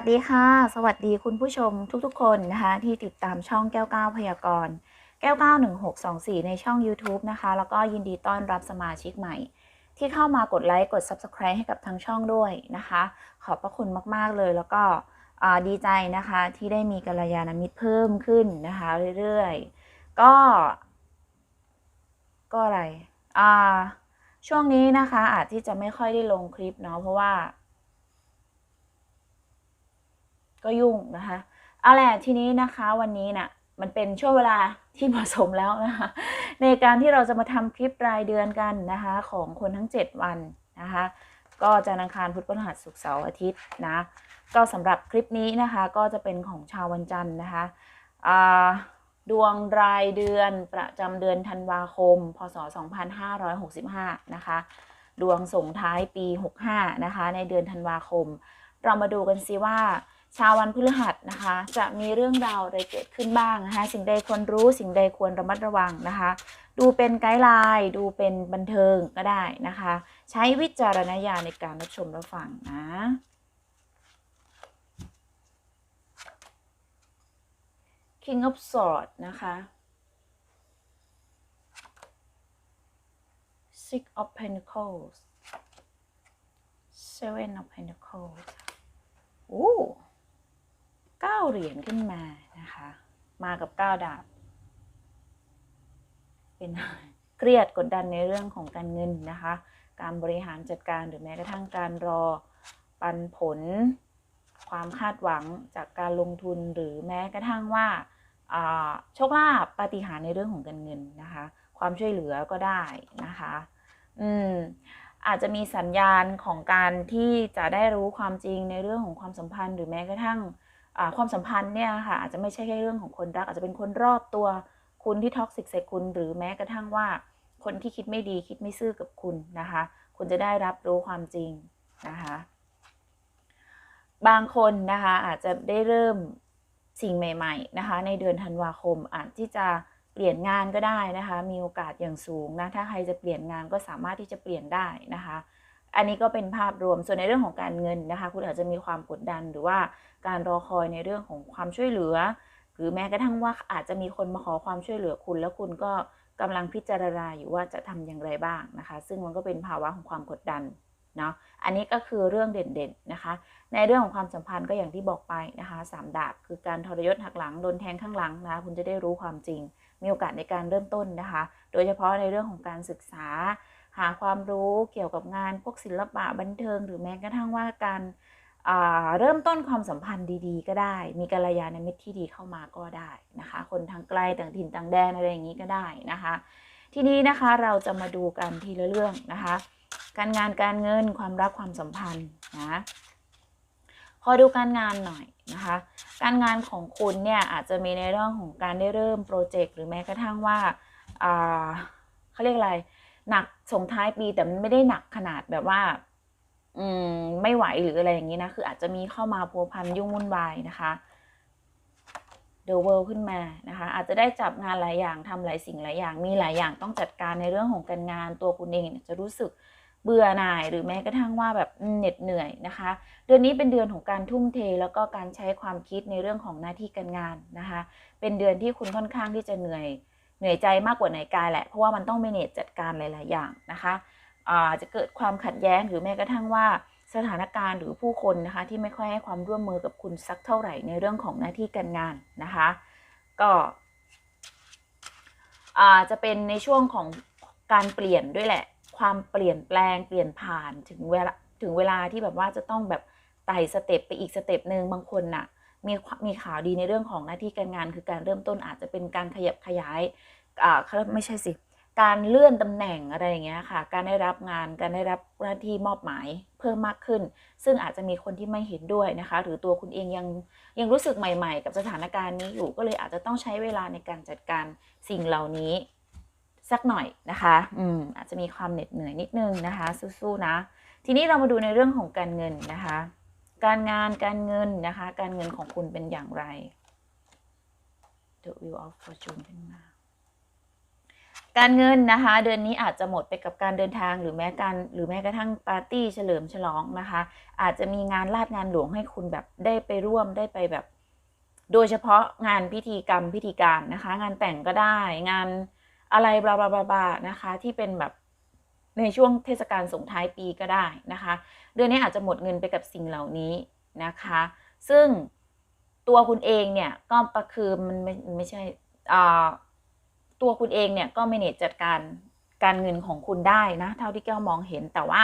วัสดีค่ะ สวัสดีคุณผู้ชมทุกๆ คนนะคะ ที่ติดตามช่องแก้วก้าวพยากรณ์แก้วก้า1624ในช่อง YouTube นะคะ แล้วก็ยินดีต้อนรับสมาชิกใหม่ ที่เข้ามากดไลค์กด Subscribe ให้กับทางช่องด้วยนะคะ ขอบพระคุณมากๆเลยแล้วก็ดีใจนะคะที่ได้มีกัลยาณมิตรเพิ่มขึ้นนะคะ เรื่อยๆ ก็ ก็อะไรอ่าช่วงนี้นะคะอาจที่จะไม่ค่อยได้ลงคลิปเนาะเพราะว่า ก็ยุ่งนะคะ เอาแหละทีนี้นะคะวันนี้นะ่ะมันเป็นช่วงเวลาที่เหมาะสมแล้วนะคะ ในการที่เราจะมาทำคลิปรายเดือนกันนะคะ ของคนทั้ง 7 วันนะคะ ก็จะนังคารพุธพฤหัสศุกร์เสาร์อาทิตย์นะ ก็สำหรับคลิปนี้นะคะก็จะเป็นของชาววันจันทร์นะคะดวงรายเดือนประจำเดือนธันวาคม พศ 2565 นะคะ ดวงส่งท้ายปี 65 นะคะ ในเดือนธันวาคม เรามาดูกันซิว่า ชาววันพฤหัสนะคะ จะมีเรื่องราวอะไรเกิดขึ้นบ้างนะคะ สิ่งใดควรรู้สิ่งใดควรระมัดระวังนะคะ ดูเป็นไกด์ไลน์ดูเป็นบันเทิงก็ได้นะคะ ใช้วิจารณญาณในการรับชมรับฟังนะ King of Swords นะคะ Six of Pentacles Seven of Pentacles โอ้ เก้าเหรียญขึ้นมานะคะ มากับเก้าดาบ เป็นเครียดกดดันในเรื่องของการเงินนะคะ การบริหารจัดการหรือแม้กระทั่งการรอปันผล ความคาดหวังจากการลงทุนหรือแม้กระทั่งว่าโชคลาภปาฏิหาริย์ในเรื่องของการเงินนะคะ ความช่วยเหลือก็ได้นะคะ อืมอาจจะมีสัญญาณของการที่จะได้รู้ความจริงในเรื่องของความสัมพันธ์ หรือแม้กระทั่ง ความสัมพันธ์เนี่ยค่ะอาจจะไม่ใช่แค่เรื่องของคนรัก อาจจะเป็นคนรอบตัวคุณที่ท็อกซิกใส่คุณ หรือแม้กระทั่งว่า คนที่คิดไม่ดีคิดไม่ซื่อกับคุณนะคะ คุณจะได้รับรู้ความจริงนะคะ บางคนนะคะอาจจะได้เริ่มสิ่งใหม่ ๆนะคะ ในเดือนธันวาคมอาจที่จะเปลี่ยนงานก็ได้นะคะ มีโอกาสอย่างสูงนะถ้าใครจะเปลี่ยนงานก็สามารถที่จะเปลี่ยนได้นะคะ อันนี้ก็เป็นภาพรวมส่วนในเรื่องของการเงินนะคะ คุณอาจจะมีความกดดันหรือว่าการรอคอยในเรื่องของความช่วยเหลือ หรือแม้กระทั่งว่าอาจจะมีคนมาขอความช่วยเหลือคุณ แล้วคุณก็กำลังพิจารณาอยู่ว่าจะทำอย่างไรบ้างนะคะ ซึ่งมันก็เป็นภาวะของความกดดันเนาะอันนี้ก็คือเรื่องเด่นๆนะคะ ในเรื่องของความสัมพันธ์ก็อย่างที่บอกไปนะคะสามดาบคือการทรยศหักหลังโดนแทงข้างหลังนะคะคุณจะได้รู้ความจริง มีโอกาสในการเริ่มต้นนะคะ โดยเฉพาะในเรื่องของการศึกษา หาความรู้เกี่ยวกับงานพวกศิลปะบันเทิง หรือแม้กระทั่งว่าการเริ่มต้นความสัมพันธ์ดีๆ ก็ได้ มีกัลยาณมิตรที่ดีเข้ามาก็ได้นะคะ คนทางไกลต่างถิ่นต่างแดนอะไรอย่างนี้ก็ได้นะคะ ทีนี้นะคะเราจะมาดูกันทีละเรื่องนะคะ การงานการเงินความรักความสัมพันธ์นะขอดูการงานหน่อยนะคะ การงานของคุณเนี่ยอาจจะมีในเรื่องของการได้เริ่มโปรเจกต์หรือแม้กระทั่งว่าเขาเรียกอะไร หนักส่งท้ายปีแต่มันไม่ได้หนักขนาดแบบว่า อืม ไม่ไหวหรืออะไรอย่างนี้นะ คืออาจจะมีเข้ามาพัวพันยุ่งวุ่นวายนะคะเดอะเวิลขึ้นมานะคะ อาจจะได้จับงานหลายอย่างทำหลายสิ่งหลายอย่าง มีหลายอย่างต้องจัดการในเรื่องของการงานตัวคุณเองจะรู้สึกเบื่อหน่ายหรือแม้กระทั่งว่าแบบเหน็ดเหนื่อยนะคะ เดือนนี้เป็นเดือนของการทุ่มเทแล้วก็การใช้ความคิดในเรื่องของหน้าที่การงานนะคะ เป็นเดือนที่คุณค่อนข้างที่จะเหนื่อย เหนื่อยใจมากกว่าเหนื่อยกายแหละ เพราะว่ามันต้องเมเนจจัดการหลาย ๆ อย่างนะคะอาจะเกิดความขัดแย้งหรือแม้กระทั่งว่าสถานการณ์หรือผู้คนนะคะที่ไม่ค่อยให้ความร่วมมือกับคุณสักเท่าไหร่ในเรื่องของหน้าที่การงานนะคะ ก็อาจะเป็นในช่วงของการเปลี่ยนด้วยแหละ ความเปลี่ยนแปลงเปลี่ยนผ่านถึงเวลาถึงเวลาที่แบบว่าจะต้องแบบไต่สเต็ปไปอีกสเต็ปหนึ่งบางคนน่ะ มีมีข่าวดีในเรื่องของหน้าที่การงาน คือการเริ่มต้นอาจจะเป็นการขยับขยายอ่าไม่ใช่สิ การเลื่อนตำแหน่งอะไรอย่างเงี้ยค่ะ การได้รับงาน การได้รับหน้าที่มอบหมายเพิ่มมากขึ้น ซึ่งอาจจะมีคนที่ไม่เห็นด้วยนะคะ หรือตัวคุณเองยังยังรู้สึกใหม่ ๆ กับสถานการณ์นี้อยู่ ก็เลยอาจจะต้องใช้เวลาในการจัดการสิ่งเหล่านี้สักหน่อยนะคะ อืม อาจจะมีความเหน็ดเหนื่อยนิดนึงนะคะ สู้ๆนะ ทีนี้เรามาดูในเรื่องของการเงินนะคะ การงานการเงินนะคะ การเงินของคุณเป็นอย่างไร The Wheel of Fortune ขึ้นมาการเงินนะคะ เดือนนี้อาจจะหมดไปกับการเดินทางหรือแม้การหรือแม้กระทั่งปาร์ตี้เฉลิมฉลองนะคะ อาจจะมีงานลาดงานหลวงให้คุณแบบได้ไปร่วมได้ไปแบบ โดยเฉพาะงานพิธีกรรมพิธีการนะคะ งานแต่งก็ได้งานอะไรบลาบลาบลานะคะ ที่เป็นแบบ ในช่วงเทศกาลส่งท้ายปีก็ได้นะคะ เดือนนี้อาจจะหมดเงินไปกับสิ่งเหล่านี้นะคะ ซึ่งตัวคุณเองเนี่ยก็ประคือมันไม่ไม่ใช่ตัวคุณเองเนี่ยก็ manage จัดการการเงินของคุณได้นะเท่าที่แก้วมองเห็นแต่ว่า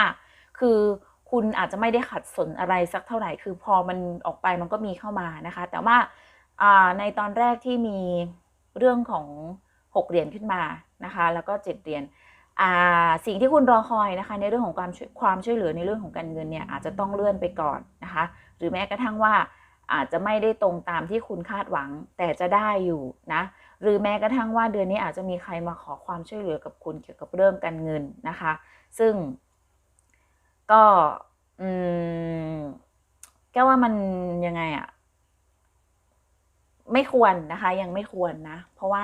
คือคุณอาจจะไม่ได้ขัดสนอะไรสักเท่าไหร่ คือพอมันออกไปมันก็มีเข้ามานะคะ แต่ว่าในตอนแรกที่มีเรื่องของ 6 เหรียญขึ้นมานะคะ แล้วก็ 7 เหรียญ สิ่งที่คุณรอคอยนะคะในเรื่องของความความช่วยเหลือในเรื่องของการเงินเนี่ยอาจจะต้องเลื่อนไปก่อนนะคะ หรือแม้กระทั่งว่าอาจจะไม่ได้ตรงตามที่คุณคาดหวังแต่จะได้อยู่นะหรือแม้กระทั่งว่าเดือนนี้อาจจะมีใครมาขอความช่วยเหลือกับคุณเกี่ยวกับเรื่องการเงินนะคะ ซึ่งก็อืมแก้ว่ามันยังไงอะไม่ควรนะคะ ยังไม่ควรนะ เพราะว่า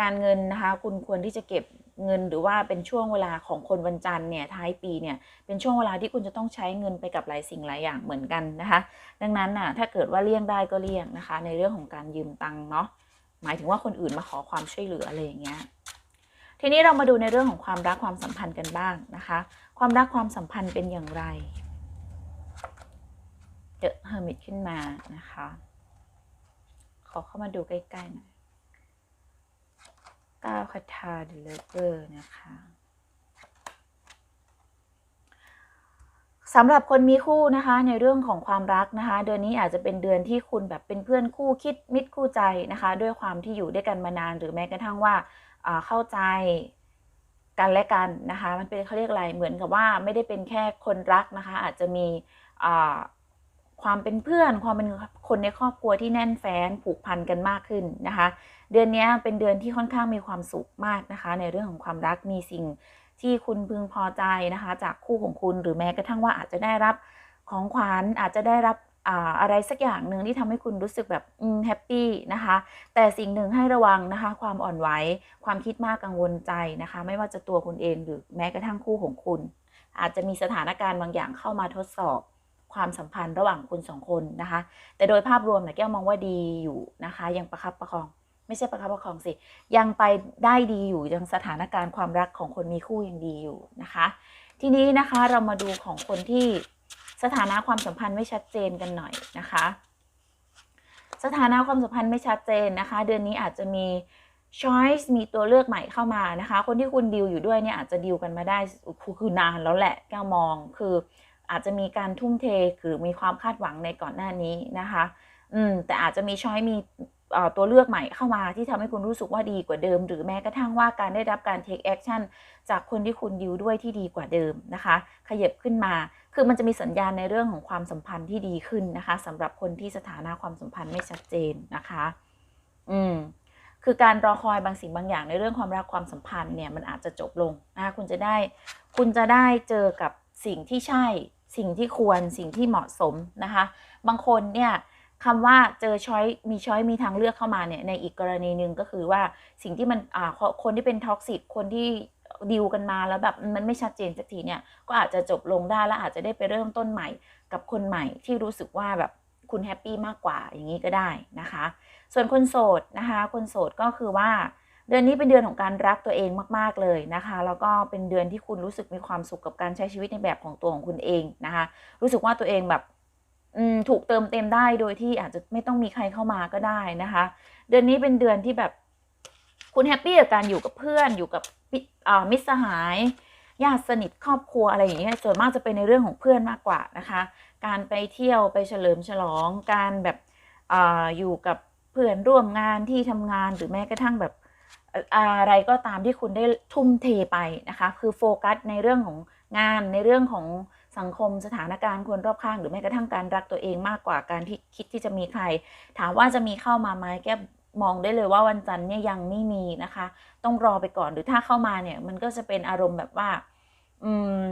การเงินนะคะ คุณควรที่จะเก็บ เงินหรือว่าเป็นช่วงเวลาของคนวันจันทร์เนี่ยท้ายปีเนี่ยเป็นช่วงเวลาที่คุณจะต้องใช้เงินไปกับหลายสิ่งหลายอย่างเหมือนกันนะคะ ดังนั้นน่ะถ้าเกิดว่าเลี่ยงได้ก็เลี่ยงนะคะ ในเรื่องของการยืมตังค์เนาะหมายถึงว่าคนอื่นมาขอความช่วยเหลืออะไรอย่างเงี้ยทีนี้เรามาดูในเรื่องของความรักความสัมพันธ์กันบ้างนะคะ ความรักความสัมพันธ์เป็นอย่างไรเดอะเฮอร์มิตขึ้นมานะคะ ขอเข้ามาดูใกล้ๆหน่อย ก้าวคาทาเดลเวอร์นะคะสำหรับคนมีคู่นะคะในเรื่องของความรักนะคะ เดือนนี้อาจจะเป็นเดือนที่คุณแบบเป็นเพื่อนคู่คิดมิตรคู่ใจนะคะ ด้วยความที่อยู่ด้วยกันมานาน หรือแม้กระทั่งว่าเข้าใจกันและกันนะคะ มันเป็นเขาเรียกอะไรเหมือนกับว่าไม่ได้เป็นแค่คนรักนะคะ อาจจะมี ความเป็นเพื่อน ความเป็นคนในครอบครัวที่แน่นแฟ้นผูกพันกันมากขึ้นนะคะ เดือนนี้เป็นเดือนที่ค่อนข้างมีความสุขมากนะคะ ในเรื่องของความรักมีสิ่งที่คุณพึงพอใจนะคะ จากคู่ของคุณหรือแม้กระทั่งว่าอาจจะได้รับของขวัญอาจจะได้รับอะไรสักอย่างหนึ่งที่ทำให้คุณรู้สึกแบบแฮปปี้นะคะ แต่สิ่งหนึ่งให้ระวังนะคะ ความอ่อนไหวความคิดมากกังวลใจนะคะ ไม่ว่าจะตัวคุณเองหรือแม้กระทั่งคู่ของคุณ อาจจะมีสถานการณ์บางอย่างเข้ามาทดสอบ ความสัมพันธ์ระหว่างคุณสองคนนะคะ แต่โดยภาพรวมเนี่ยแก้วมองว่าดีอยู่นะคะ ยังประคับประคอง ไม่ใช่ประคับประคองสิ ยังไปได้ดีอยู่ยังสถานการณ์ความรักของคนมีคู่ยังดีอยู่นะคะ ทีนี้นะคะเรามาดูของคนที่สถานะความสัมพันธ์ไม่ชัดเจนกันหน่อยนะคะ สถานะความสัมพันธ์ไม่ชัดเจนนะคะ เดือนนี้อาจจะมี choice มีตัวเลือกใหม่เข้ามานะคะ คนที่คุณดิวอยู่ด้วยเนี่ยอาจจะดิวกันมาได้คือนานแล้วแหละแก้วมองคือ อาจจะมีการทุ่มเทหรือมีความคาดหวังในก่อนหน้านี้นะคะ อืมแต่อาจจะมีช้อยมีตัวเลือกใหม่เข้ามาที่ทำให้คุณรู้สึกว่าดีกว่าเดิม หรือแม้กระทั่งว่าการได้รับการ take action จากคนที่คุณดิวด้วยที่ดีกว่าเดิมนะคะ ขยับขึ้นมา คือมันจะมีสัญญาณในเรื่องของความสัมพันธ์ที่ดีขึ้นนะคะสำหรับคนที่สถานะความสัมพันธ์ไม่ชัดเจนนะคะ อืมคือการรอคอยบางสิ่งบางอย่างในเรื่องความรักความสัมพันธ์เนี่ยมันอาจจะจบลงนะคะคุณจะได้ คุณจะได้เจอกับสิ่งที่ใช่ สิ่งที่ควรสิ่งที่เหมาะสมนะคะ บางคนเนี่ยคำว่าเจอช้อยมีช้อยมีทางเลือกเข้ามาเนี่ยในอีกกรณีหนึ่งก็คือว่าสิ่งที่มันอ่าคนที่เป็นท็อกซิกคนที่ดิวกันมาแล้วแบบมันไม่ชัดเจนสักทีเนี่ยก็อาจจะจบลงได้แล้วอาจจะได้ไปเริ่มต้นใหม่กับคนใหม่ที่รู้สึกว่าแบบคุณแฮปปี้มากกว่าอย่างนี้ก็ได้นะคะ ส่วนคนโสดนะคะ คนโสดก็คือว่า เดือนนี้เป็นเดือนของการรักตัวเองมาก ๆ เลยนะคะ แล้วก็เป็นเดือนที่คุณรู้สึกมีความสุขกับการใช้ชีวิตในแบบของตัวของคุณเองนะคะ รู้สึกว่าตัวเองแบบถูกเติมเต็มได้โดยที่อาจจะไม่ต้องมีใครเข้ามาก็ได้นะคะ เดือนนี้เป็นเดือนที่แบบคุณแฮปปี้กับการอยู่กับเพื่อนอยู่กับมิตรสหายญาติสนิทครอบครัวอะไรอย่างเงี้ยส่วนมากจะเป็นในเรื่องของเพื่อนมากกว่านะคะ การไปเที่ยวไปเฉลิมฉลอง การแบบออยู่กับเพื่อนร่วมงานที่ทำงานหรือแม้กระทั่งแบบ อะไรก็ตามที่คุณได้ทุ่มเทไปนะคะ คือโฟกัสในเรื่องของงานในเรื่องของสังคมสถานการณ์คนรอบข้าง หรือแม้กระทั่งการรักตัวเองมากกว่าการที่คิดที่จะมีใคร ถามว่าจะมีเข้ามาไหมแกมองได้เลยว่าวันจันทร์เนี่ยยังไม่มีนะคะ ต้องรอไปก่อนหรือถ้าเข้ามาเนี่ย มันก็จะเป็นอารมณ์แบบว่า อืม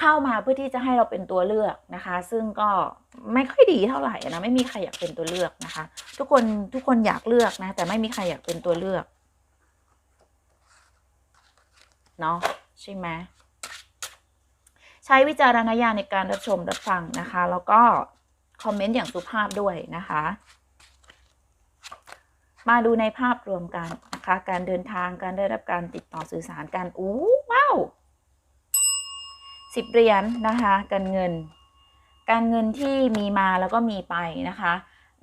เข้ามาเพื่อที่จะให้เราเป็นตัวเลือกนะคะ ซึ่งก็ไม่ค่อยดีเท่าไหร่นะไม่มีใครอยากเป็นตัวเลือกนะคะ ทุกคนทุกคนอยากเลือกนะ แต่ไม่มีใครอยากเป็นตัวเลือก เนาะใช่ไหมใช้วิจารณญาณในการรับชมรับฟังนะคะ แล้วก็คอมเมนต์อย่างสุภาพด้วยนะคะ มาดูในภาพรวมกันนะคะ การเดินทางการได้รับการติดต่อสื่อสารการอู้ว้าวสิบเหรียญนะคะ การเงิน การเงินที่มีมาแล้วก็มีไปนะคะ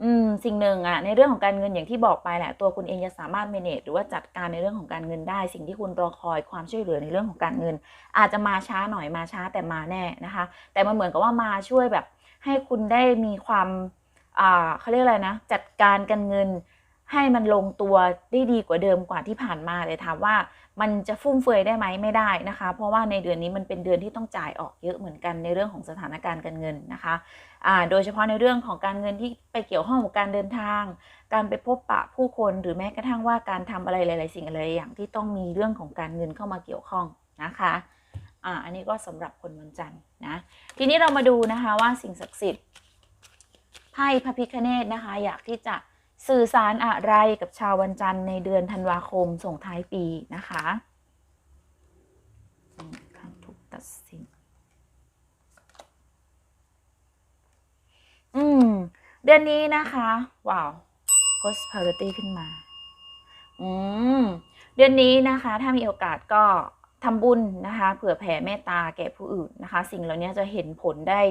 อืมสิ่งหนึ่งอะในเรื่องของการเงินอย่างที่บอกไปแหละ ตัวคุณเองจะสามารถ manage หรือว่าจัดการในเรื่องของการเงินได้ สิ่งที่คุณรอคอยความช่วยเหลือในเรื่องของการเงิน อาจจะมาช้าหน่อยมาช้าแต่มาแน่นะคะ แต่มันเหมือนกับว่ามาช่วยแบบให้คุณได้มีความอ่าเขาเรียกอะไรนะ จัดการการเงินให้มันลงตัวได้ดีกว่าเดิมกว่าที่ผ่านมาเลยถามว่า มันจะฟุ่มเฟือยได้ไหมไม่ได้นะคะ เพราะว่าในเดือนนี้มันเป็นเดือนที่ต้องจ่ายออกเยอะเหมือนกันในเรื่องของสถานการณ์การเงินนะคะอ่าโดยเฉพาะในเรื่องของการเงินที่ไปเกี่ยวข้องกับการเดินทาง การไปพบปะผู้คนหรือแม้กระทั่งว่าการทำอะไรหลาย ๆ สิ่งอะไรอย่างที่ต้องมีเรื่องของการเงินเข้ามาเกี่ยวข้องนะคะอ่าอันนี้ก็สำหรับคนวันจันทร์นะทีนี้เรามาดูนะคะว่าสิ่งศักดิ์สิทธิ์ไพ่พระพิคเนตนะคะ อยากที่จะ สื่อสารอะไรกับชาววันจันทร์ในเดือนธันวาคมส่งท้ายปีนะคะอืมการถูกตัดสิน อืม เดือนนี้นะคะ ว้าว prosperity ขึ้นมา อืม เดือนนี้นะคะ ถ้ามีโอกาสก็ทำบุญนะคะ เผื่อแผ่เมตตาแก่ผู้อื่นนะคะ สิ่งเหล่านี้จะเห็นผลได้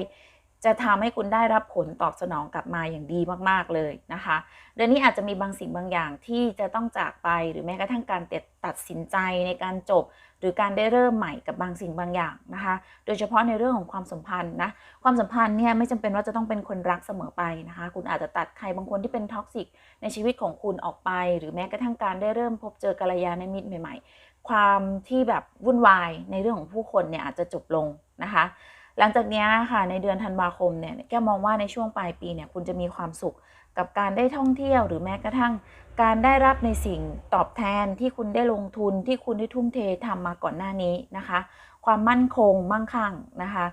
จะทำให้คุณได้รับผลตอบสนองกลับมาอย่างดีมากๆเลยนะคะ เดือนนี้อาจจะมีบางสิ่งบางอย่างที่จะต้องจากไปหรือแม้กระทั่งการตัดสินใจในการจบ หรือการได้เริ่มใหม่กับบางสิ่งบางอย่างนะคะ โดยเฉพาะในเรื่องของความสัมพันธ์นะ ความสัมพันธ์เนี่ยไม่จำเป็นว่าจะต้องเป็นคนรักเสมอไปนะคะ คุณอาจจะตัดใครบางคนที่เป็นท็อกซิกในชีวิตของคุณออกไป หรือแม้กระทั่งการได้เริ่มพบเจอกัลยาณมิตรใหม่ ๆ ความที่แบบวุ่นวายในเรื่องของผู้คนเนี่ยอาจจะจบลงนะคะ หลังจากนี้ค่ะในเดือนธันวาคมเนี่ยแกมองว่าในช่วงปลายปีเนี่ยคุณจะมีความสุขกับการได้ท่องเที่ยวหรือแม้กระทั่ง การได้รับในสิ่งตอบแทนที่คุณได้ลงทุนที่คุณได้ทุ่มเททำมาก่อนหน้านี้นะคะ ความมั่นคงมั่งคั่งนะคะ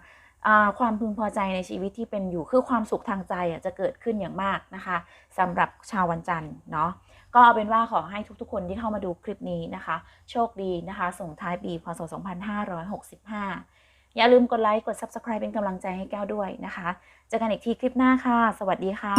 ความพึงพอใจในชีวิตที่เป็นอยู่คือความสุขทางใจอะจะเกิดขึ้นอย่างมากนะคะสำหรับชาววันจันทร์เนาะก็เอาเป็นว่าขอให้ทุกๆ คนที่เข้ามาดูคลิปนี้นะคะ โชคดีนะคะ ส่งท้ายปีพศ 2565 อย่าลืมกดไลค์ กด Subscribe เป็นกำลังใจให้แก้วด้วยนะคะ เจอกันอีกทีคลิปหน้าค่ะ สวัสดีค่ะ